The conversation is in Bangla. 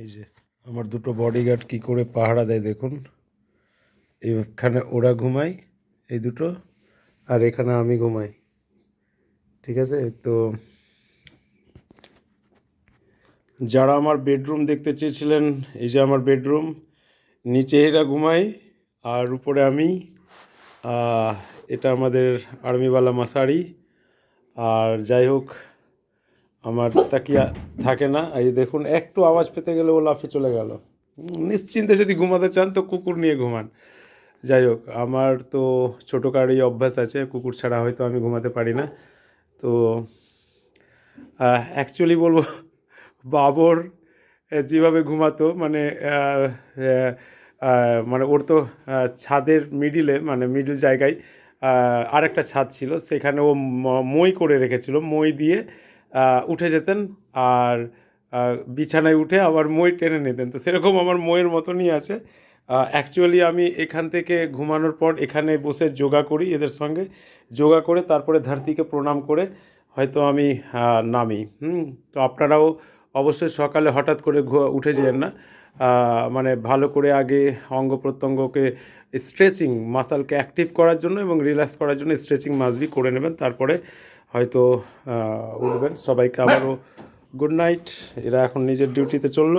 এই যে, আমার দুটো বডিগার্ড কি করে পাহারা দেয় দেখুন। এখানে ওরা ঘুমায়, এই দুটো, আর এখানে আমি ঘুমাই। ঠিক আছে? তো যারা আমার বেডরুম দেখতে চেয়েছিলেন, এই যে আমার বেডরুম নিচে এরা ঘুমাই আর উপরে আমি এটা আমাদের আর্মিওয়ালা মশারি আর যাই হোক আমার তাকিয়া থাকে না। এই দেখুন একটু আওয়াজ পেতে গেলে ও লাফে চলে গেল। নিশ্চিন্তে যদি ঘুমাতে চান তো কুকুর নিয়ে ঘুমান। যাই হোক আমার তো ছোটো কারই অভ্যাস আছে কুকুর ছাড়া হয়তো আমি ঘুমাতে পারি না। তো অ্যাকচুয়ালি বলব বাবর যেভাবে ঘুমাতো মানে মানে ওর তো ছাদের মিডিলে মানে মিডিল জায়গায় আহ, আরেকটা ছাদ ছিল। সেখানে ও মই করে রেখেছিল। মই দিয়ে উঠে যেতেন আর বিছানায় উঠে আবার মই টেনে নিতেন। তো সেরকম আমার মইয়ের মতনই আছে। অ্যাকচুয়ালি আমি এখান থেকে ঘুমানোর পর এখানে বসে যোগা করি এদের সঙ্গে। যোগা করে তারপরে ধরতিকে প্রণাম করে হয়তো আমি নামি। হুম, তো আপনারাও অবশ্যই সকালে হঠাৎ করে উঠে যেন না। মানে ভালো করে আগে অঙ্গ প্রত্যঙ্গকে স্ট্রেচিং মাসালকে অ্যাক্টিভ করার জন্য এবং রিল্যাক্স করার জন্য স্ট্রেচিং মাসবি করে নেবেন। তারপরে হয়তো উঠবেন। সবাইকে আবারও গুড নাইট এরা এখন নিজের ডিউটিতে চলল।